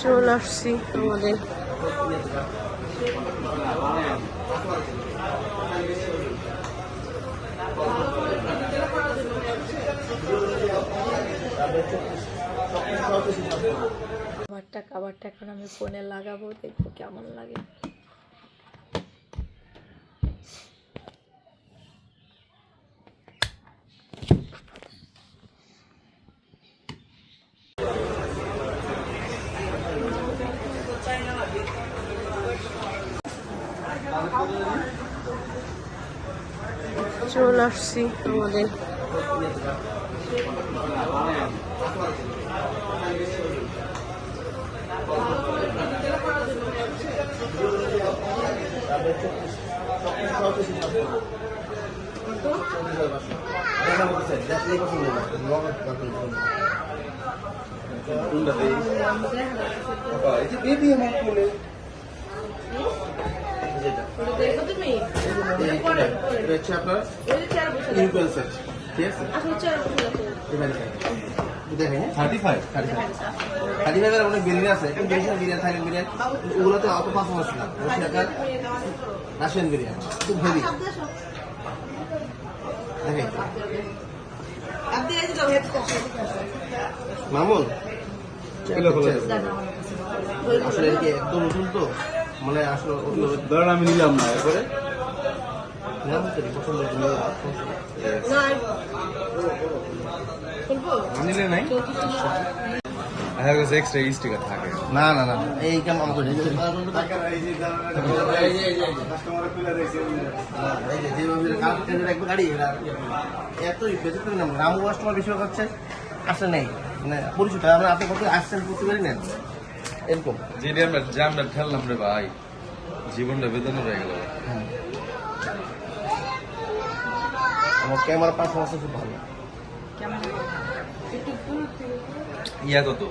চলে আসছি আমাদের। খাবারটা খাবারটা এখন আমি ফোনে লাগাবো দেখব কেমন লাগে। চলে আসছি আমাদের। বেবি আমার কোলে এটা হচ্ছে আপনার ইউপিএল সেট ঠিক আছে? দেখেন। Thirty five thirty five thirty ফাইভের অনেক বিরিয়ানি আছে। কিন্তু বিরিয়ানি থাইল্যান্ড বিরিয়ানি। ওগুলোতে অত পারফরমেন্স না। হচ্ছে রাশিয়ান বিরিয়ানি। খুব হেভি দেখেন। মামুন? আসলে এটা কি একদম নতুন তো? মানে আসলে ধরেন আমি নিলাম না এরপরে? না না না এই আমাকে এতই বেঁচে না রামু কাস্টমার বেশিরভাগ হচ্ছে আসে নেই। মানে পরিচিত আমরা আপনি কত আসছেন করতে পারি না এরকম? যেটা আমরা জামটা ঠেললাম রে ভাই। জীবনটা বেদনা রয়ে গেল। আমার ক্যামেরা পারফরমেন্স খুব ভালো। ইয়া কত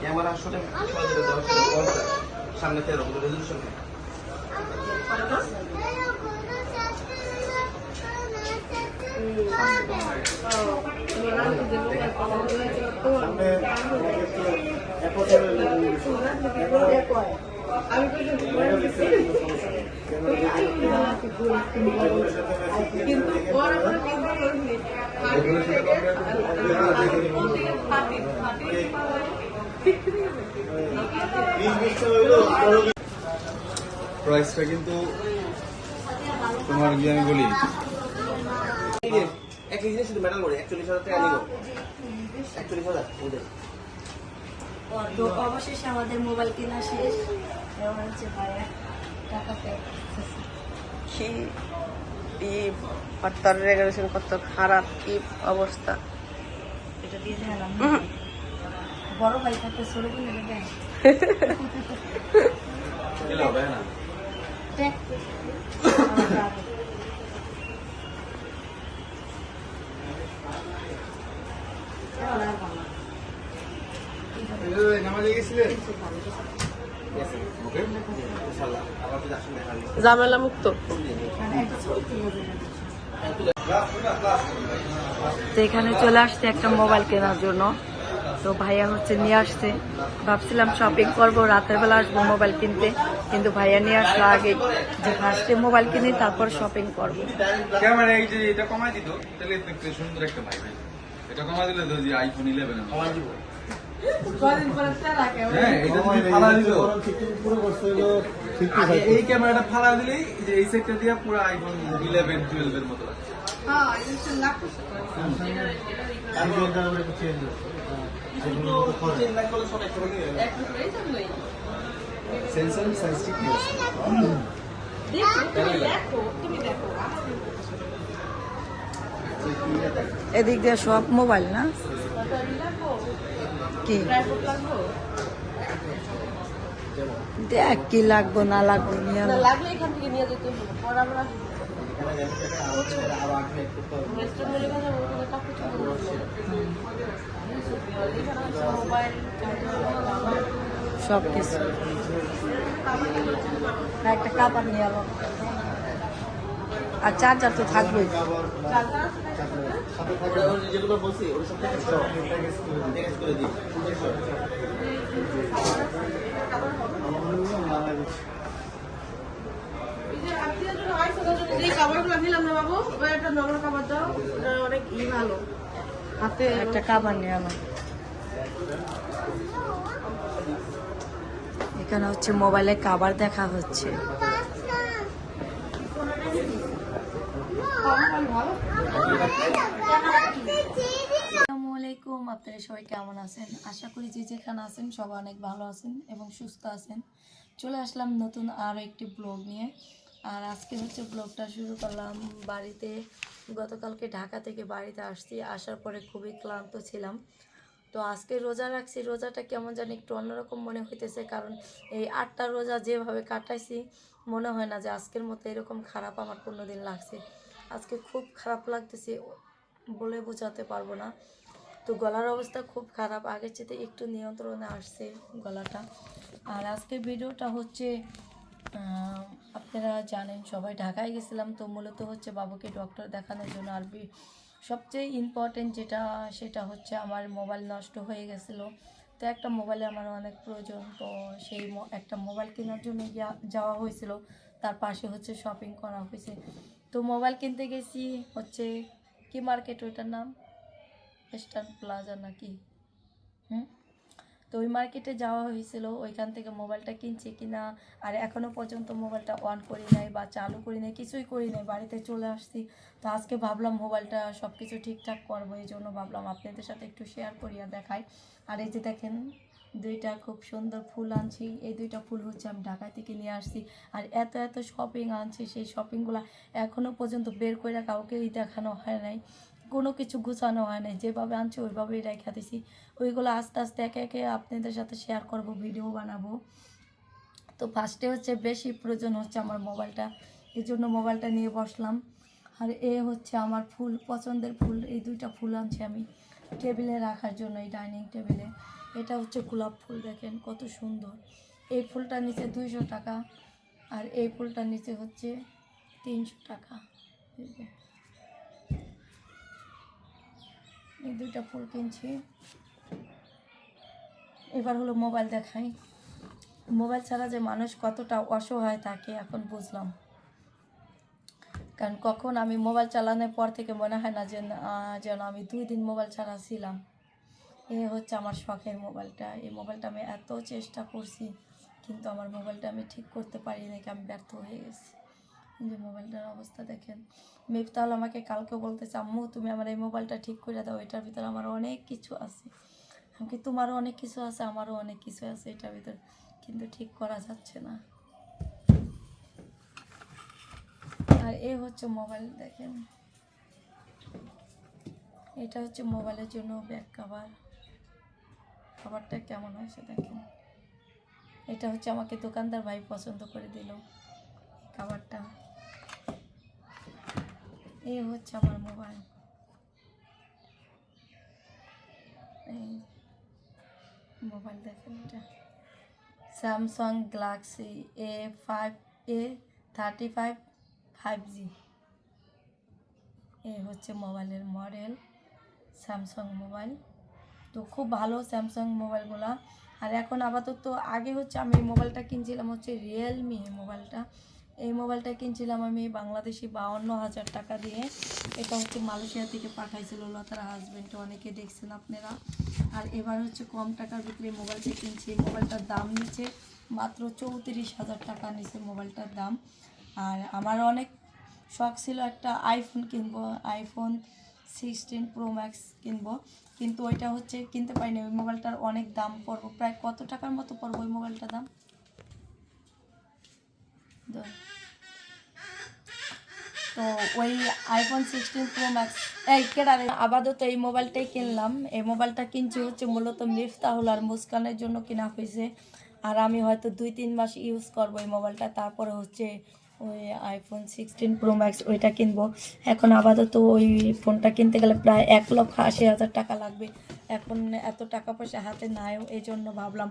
ক্যামেরা আসলে সামনে তেরো রেজলিউশন প্রাইসটা কিন্তু তোমার কি আমি বলি। একই জিনিস শুধু মেটাল করে, একচল্লিশ হাজার টাকা নিল। একচল্লিশ হাজার তো অবশেষে আমাদের মোবাইল কেনা শেষ। এবার হচ্ছে ভাইয়া টাকা কি ই তার রেগুলেশন কত খারাপ কি অবস্থা? এটা দিয়ে দিলাম বড় ভাই থাকতে কিলো হবে ঝামেলা মুক্ত। তো এখানে চলে আসছে একটা মোবাইল কেনার জন্য। তো ভাইয়া হচ্ছে নিয়ে আসছে। ভাবছিলাম শপিং করব রাতের বেলা আসব মোবাইল কিনতে। কিন্তু ভাইয়া নিয়ে আসলো আগে। যে ফার্স্টে মোবাইল কিনি তারপর শপিং করব। ক্যামেরা এই যে এটা কমাই দিত। তাহলে সুন্দর একটা ভাই ভাই এটা কমাই দিলে আইফোন ইলেভেন হ্যাঁ এই ক্যামেরাটা ফালা দিলেই যে এই দিয়ে পুরো আইফোন ইলেভেন টুয়েলভ এর মতো লাগছে। সেন্সর সেন্সিটিভ এদিক দিয়ে সব মোবাইল না? কি? দেখ কি লাগবো না লাগবো নিয়ে লাগলে এখান থেকে নিয়ে যেতে হবে পরে আমরা ওয়েস্টার্ন বলে কথা ওখানে কাপড় চোপড় মোবাইল সব কিছু একটা কাপড় নিয়ে এলো আর চার্জার তো থাকবেই। হাতে একটা এখানে হচ্ছে মোবাইলে কাবার দেখা হচ্ছে। আসসালামু আলাইকুম, আপনারা সবাই কেমন আছেন? আশা করি যে যেখানে আছেন সবাই অনেক ভালো আছেন এবং সুস্থ আছেন। চলে আসলাম নতুন আরও একটি ব্লগ নিয়ে। আর আজকে হচ্ছে ব্লগটা শুরু করলাম বাড়িতে। গতকালকে ঢাকা থেকে বাড়িতে আসছি, আসার পরে খুবই ক্লান্ত ছিলাম। তো আজকে রোজা রাখছি, রোজাটা কেমন জানি একটু অন্যরকম মনে হইতেছে, কারণ এই আটটা রোজা যেভাবে কাটাইছি, মনে হয় না যে আজকের মতো এরকম খারাপ আমার কোনো দিন লাগছে। আজকে খুব খারাপ লাগতেছে, বলে বোঝাতে পারব না। তো গলার অবস্থা খুব খারাপ, আগের চেয়ে একটু নিয়ন্ত্রণে আসছে গলাটা। আর আজকে ভিডিওটা হচ্ছে আপনারা জানেন সবাই ঢাকায় গেছিলাম, তো মূলত হচ্ছে বাবুকে ডক্টর দেখানোর জন্য। আর সবচেয়ে ইম্পর্টেন্ট যেটা, সেটা হচ্ছে আমার মোবাইল নষ্ট হয়ে গেছিল। তো একটা মোবাইলে আমার অনেক প্রয়োজন, তো সেই একটা মোবাইল কেনার জন্য যাওয়া হয়েছিল। তার পাশে হচ্ছে শপিং করা হয়েছে। তো মোবাইল কিনতে গেছি হচ্ছে কি মার্কেট ওইটার নাম? ইস্টার্ন প্লাজা নাকি? হুম? তো ওই মার্কেটে যাওয়া হয়েছিল, ওইখান থেকে মোবাইলটা কিনছি কিনা, আর এখনও পর্যন্ত মোবাইলটা অন করি নাই বা চালু করি নাই, কিছুই করি নাই, বাড়িতে চলে আসছি। তো আজকে ভাবলাম মোবাইলটা সব কিছু ঠিকঠাক করব, এই জন্য ভাবলাম আপনাদের সাথে একটু শেয়ার করি আর দেখাই। আর এই যে দেখেন দুইটা খুব সুন্দর ফুল আনছি। এই দুইটা ফুল হচ্ছে আমি ঢাকা থেকে নিয়ে আসছি। আর এত এত শপিং আনছি, সেই শপিংগুলো এখনও পর্যন্ত বের করে কাউকেই দেখানো হয় নাই। কোনো কিছু গুছানো হয় নাই। যেভাবে আনছি, ওইভাবেই রেখে দিছি। ওইগুলো আস্তে আস্তে একে একে আপনাদের সাথে শেয়ার করব ভিডিও বানাবো। তো ফার্স্টে হচ্ছে বেশি প্রয়োজন হচ্ছে আমার মোবাইলটা এই জন্য মোবাইলটা নিয়ে বসলাম। আর এ হচ্ছে আমার ফুল, পছন্দের ফুল। এই দুইটা ফুল আনছি আমি টেবিলে রাখার জন্য, এই ডাইনিং টেবিলে এটা হচ্ছে গোলাপ ফুল, দেখেন কত সুন্দর। এই ফুলটা নিচে দুইশো টাকা আর এই ফুলটা নিচে হচ্ছে তিনশো টাকা। এই দুইটা ফুল কিনছি। এবার হলো মোবাইল দেখাই। মোবাইল ছাড়া যে মানুষ কতটা অসহায় থাকে এখন বুঝলাম। কারণ কখন আমি মোবাইল চালানোর পর থেকে মনে হয় না যে যেন আমি দুই দিন মোবাইল ছাড়া ছিলাম। এ হচ্ছে আমার শখের মোবাইলটা। এই মোবাইলটা আমি এত চেষ্টা করছি, কিন্তু আমার মোবাইলটা আমি ঠিক করতে পারি নাকি আমি ব্যর্থ হয়ে গেছি। যে মোবাইলটার অবস্থা দেখেন। মিফতাল আমাকে কালকে বলতেছে, আম্মু, তুমি আমার এই মোবাইলটা ঠিক করে দাও, এটার ভিতরে আমার অনেক কিছু আছে। আমি তোমারও অনেক কিছু আছে, আমারও অনেক কিছু আছে এটার ভিতরে, কিন্তু ঠিক করা যাচ্ছে না। আর এ হচ্ছে মোবাইল দেখেন। এটা হচ্ছে মোবাইলের জন্য ব্যাক কাভার। খাবারটা কেমন হয়েছে দেখেন। এটা হচ্ছে আমাকে দোকানদার ভাই পছন্দ করে দিল খাবারটা। এই হচ্ছে আমার মোবাইল। এই মোবাইল দেখেন এটা। Samsung Galaxy A five, A thirty five five G. এই হচ্ছে মোবাইলের মডেল, স্যামসাং মোবাইল। তো খুব ভালো স্যামসাং মোবাইলগুলো। আর এখন আপাতত আগে হচ্ছে আমি এই মোবাইলটা কিনছিলাম হচ্ছে রিয়েলমি মোবাইলটা। এই মোবাইলটা কিনছিলাম আমি বাংলাদেশি বাউন্ন হাজার টাকা দিয়ে। এটা হচ্ছে মালয়েশিয়া থেকে পাঠাইছিল লতার হাজব্যান্ড অনেকে দেখছেন আপনারা। আর এবার হচ্ছে কম টাকার ভিতরে মোবাইলটা কিনছি। মোবাইলটার দাম নিচ্ছে মাত্র চৌত্রিশ হাজার টাকা নিচ্ছে মোবাইলটার দাম। আর আমার অনেক শখ ছিল একটা আইফোন কিনবো আইফোন সিক্সটিন প্রো ম্যাক্স কিনবো। কিন্তু ওইটা হচ্ছে কিনতে পারিনি, ওই মোবাইলটার অনেক দাম পড়ব। প্রায় কত টাকার মতো পড়ব ওই মোবাইলটার দাম? তো ওই আইফোন সিক্সটিন প্রো ম্যাক্স এই কেডা রে? আপাতত এই মোবাইলটাই কিনলাম। এই মোবাইলটা কিনছি হচ্ছে মূলত মিফতাহুল আর মুস্কানের জন্য কিনা হয়েছে। আর আমি হয়তো দুই তিন মাস ইউজ করব এই মোবাইলটা। তারপরে হচ্ছে ওই আইফোন সিক্সটিন প্রো ম্যাক্স ওইটা কিনবো। এখন আপাতত ওই ফোনটা কিনতে গেলে প্রায় এক লক্ষ আশি হাজার টাকা লাগবে। এখন এত টাকা পয়সা হাতে নাই এই জন্য ভাবলাম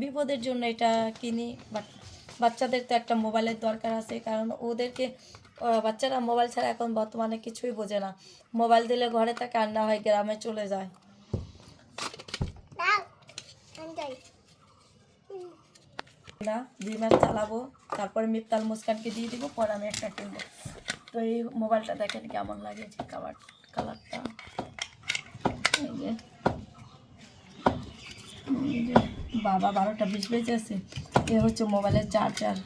বিপদের জন্য এটা কিনি। বাট বাচ্চাদের তো একটা মোবাইলের দরকার আছে, কারণ ওদেরকে বাচ্চারা মোবাইল ছাড়া এখন বর্তমানে কিছুই বোঝে না। মোবাইল দিলে ঘরে থাকে আর না হয় গ্রামে চলে যায়। না, দুই মাস চালাবো, তারপরে মিফতাল মুস্কানকে দিয়ে দিব, পরে আমি একটা কিনবো। তো এই মোবাইলটা দেখেন কেমন লাগে, যে কালার, কালারটা। বাবা বারোটা বিশ বেজে আছে, এ হচ্ছে মোবাইলের চার্জার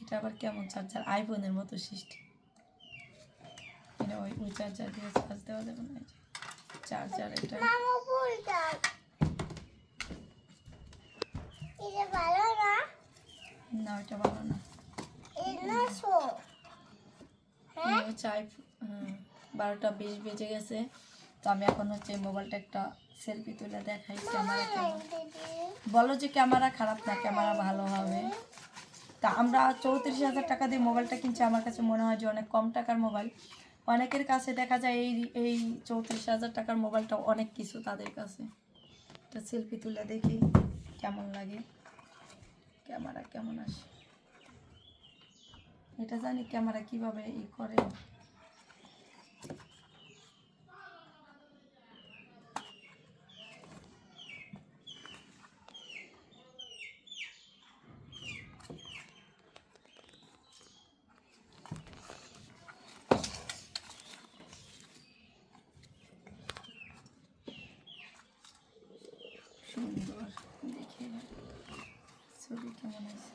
এটা আবার কেমন চার্জার আইফোনের মতো সিস্টেম এটা ওই চার্জার দিয়ে চার্জ দেওয়া যাবে না চার্জার এটা। না? ওইটা ভালো না। আইফোন হুম, বারোটা বিশ বেজে গেছে। তো আমি এখন হচ্ছে মোবাইলটা একটা সেলফি তুলে দেখাই ক্যামেরা বলো যে ক্যামেরা খারাপ না ক্যামেরা ভালো হবে। তা আমরা চৌত্রিশ হাজার টাকা দিয়ে মোবাইলটা কিনছি। আমার কাছে মনে হয় যে অনেক কম টাকার মোবাইল। অনেকের কাছে দেখা যায় এই এই চৌত্রিশ হাজার টাকার মোবাইলটা অনেক কিছু তাদের কাছে। একটা সেলফি তুলে দেখি কেমন লাগে। ক্যামেরা কেমন আসে। এটা জানি ক্যামেরা কীভাবে ই করে। সুন্দর দেখে ছবি কেমন আছে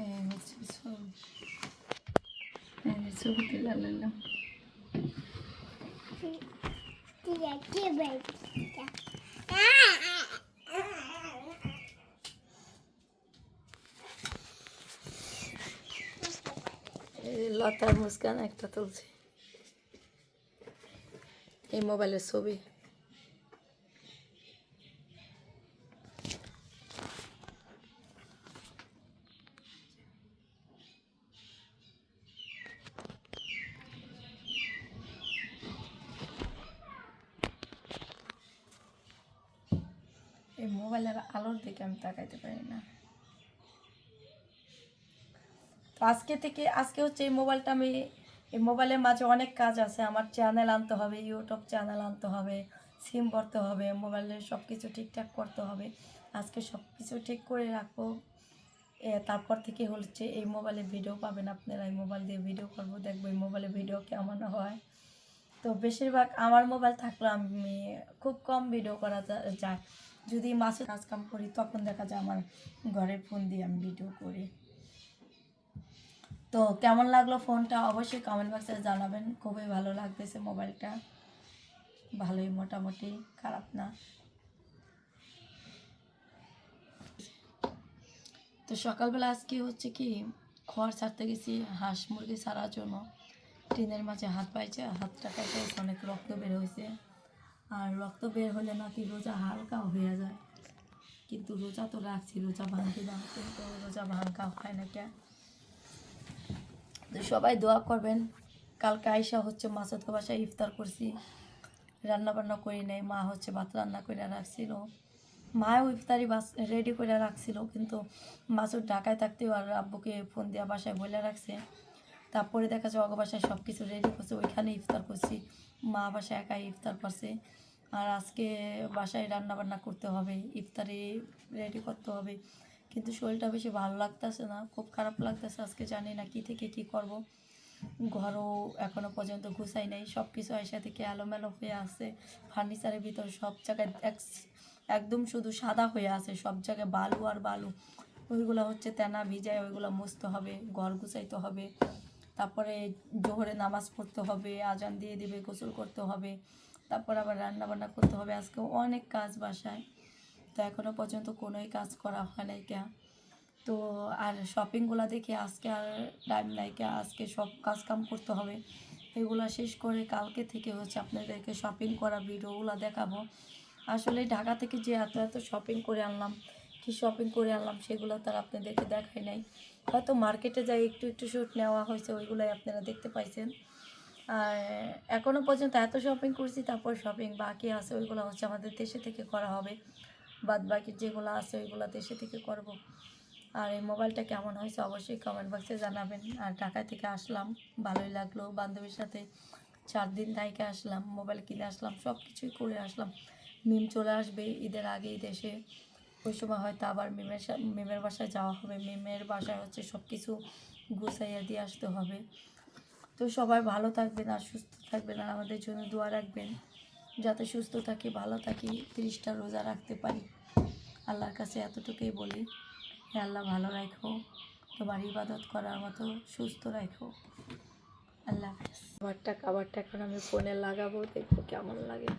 এই হচ্ছে ছবি এই যে ছবি তুলে নিলাম এই লতার মুস্কান একটা তুলছি। এই মোবাইলের ছবি। এই মোবাইলের আলোর দিকে আমি তাকাইতে পারি না। তো আজকে থেকে, আজকে হচ্ছে এই মোবাইলটা আমি, এই মোবাইলের মাঝে অনেক কাজ আছে। আমার চ্যানেল আনতে হবে ইউটিউব চ্যানেল আনতে হবে সিম ভরতে হবে মোবাইলের সব কিছু ঠিকঠাক করতে হবে। আজকে সব কিছু ঠিক করে রাখব। তারপর থেকে হচ্ছে এই মোবাইলে ভিডিও পাবেন আপনারা। এই মোবাইল দিয়ে ভিডিও করব, দেখব এই মোবাইলে ভিডিও কেমন হয়। তো বেশিরভাগ আমার মোবাইল থাকলে আমি খুব কম ভিডিও করা যায়। যদি মাসে কাজ কাম করি, তখন দেখা যায় আমার ঘরের ফোন দিয়ে আমি ভিডিও করি। তো কেমন লাগল ফোনটা? অবশ্যই কমেন্ট বক্সে জানাবেন। খুবই ভালো লাগতেছে মোবাইলটা ভালোই মোটামুটি, খারাপ না। তো সকালবেলা আজকে হচ্ছে কি খড় ছাড়তে গেছি, হাঁস মুরগি ছাড়ার জন্য। টিনের মাঝে হাত পাইছে, হাতটা কাটে অনেক রক্ত বের হয়েছে। আর রক্ত বের হলে নাকি রোজা হালকা হয়ে যায়। কিন্তু রোজা তো রাখছি, রোজা ভাঙতে কিন্তু রোজা ভাঙা হয় না কে তো সবাই দোয়া করবেন। কালকে আইসা হচ্ছে মাসুদ বাসায় ইফতার করছি। রান্না বান্না করি নাই, মা হচ্ছে ভাত রান্না করে রাখছিল। মাও ইফতারি বাস রেডি করে রাখছিল, কিন্তু মাসুদ ঢাকায় থাকতেও আর আব্বুকে ফোন দেওয়া বাসায় বলে রাখছে। তারপরে দেখা যায় অগ বাসায় সব কিছু রেডি করছে ওইখানে ইফতার করছি। মা বাসায় একাই ইফতার করছে। আর আজকে বাসায় রান্না বান্না করতে হবে, ইফতারি রেডি করতে হবে। কিন্তু শরীরটা বেশি ভালো লাগতেছে না, খুব খারাপ লাগতেছে, আজকে জানি না কি থেকে কি করব। ঘরও এখনও পর্যন্ত গুছাই নাই সব কিছু আয়সা থেকে এলোমেলো হয়ে আছে, ফার্নিচারের ভিতর সব জায়গায় এক- একদম শুধু সাদা হয়ে আছে, সব জায়গায় বালু আর বালু। ওইগুলো হচ্ছে তেনা ভিজায়, ওইগুলো মুছতে হবে, ঘর গুছাইতে হবে। তারপরে জোহরে নামাজ পড়তে হবে, আজান দিয়ে দিবে, গোসল করতে হবে। তারপর আবার রান্না বান্না করতে হবে, আজকে অনেক কাজ বাসায়। তো এখনও পর্যন্ত কোনোই কাজ করা হয় নাই কে তো আর শপিংগুলো দেখে আজকে আর টাইম নাই কে আজকে সব কাজ কাম করতে হবে। এগুলো শেষ করে কালকে থেকে হচ্ছে আপনাদেরকে শপিং করা ভিডিওগুলো দেখাবো। আসলে ঢাকা থেকে যে এত এত শপিং করে আনলাম, কি শপিং করে আনলাম সেগুলো তার আপনাদেরকে দেখাই নাই। হয়তো মার্কেটে যাই একটু একটু শ্যুট নেওয়া হয়েছে, ওইগুলোই আপনারা দেখতে পাইছেন। আর এখনও পর্যন্ত এত শপিং করছি, তারপর শপিং বাকি আছে, ওইগুলো হচ্ছে আমাদের দেশে থেকে করা হবে। বাদ বাকি যেগুলো আছে ওইগুলো দেশে থেকে করব। আর এই মোবাইলটা কেমন হয়েছে অবশ্যই কমেন্ট বক্সে জানাবেন। আর ঢাকা থেকে আসলাম, ভালোই লাগল। বান্ধবীর সাথে চার দিন থেকে আসলাম, মোবাইল কিনে আসলাম সব কিছুই করে আসলাম। মিম চলে আসবে ঈদের আগেই দেশে ওই সময় হয়তো আবার মিমের মিমের বাসায় যাওয়া হবে। মিমের বাসায় হচ্ছে সব কিছু গুছাইয়া দিয়ে আসতে হবে। তো সবাই ভালো থাকবেন আর সুস্থ থাকবেন আর আমাদের জন্য দোয়া রাখবেন। যাতে সুস্থ থাকি, ভালো থাকি, তিরিশটা রোজা রাখতে পারি। আল্লাহর কাছে এতটুকুই বলি, হে আল্লাহ ভালো রাখো, তোমার ইবাদত করার মতো সুস্থ রাখো। আল্লাহ খাবারটা খাবারটা এখন আমি ফোনে লাগাবো, দেখব কেমন লাগে।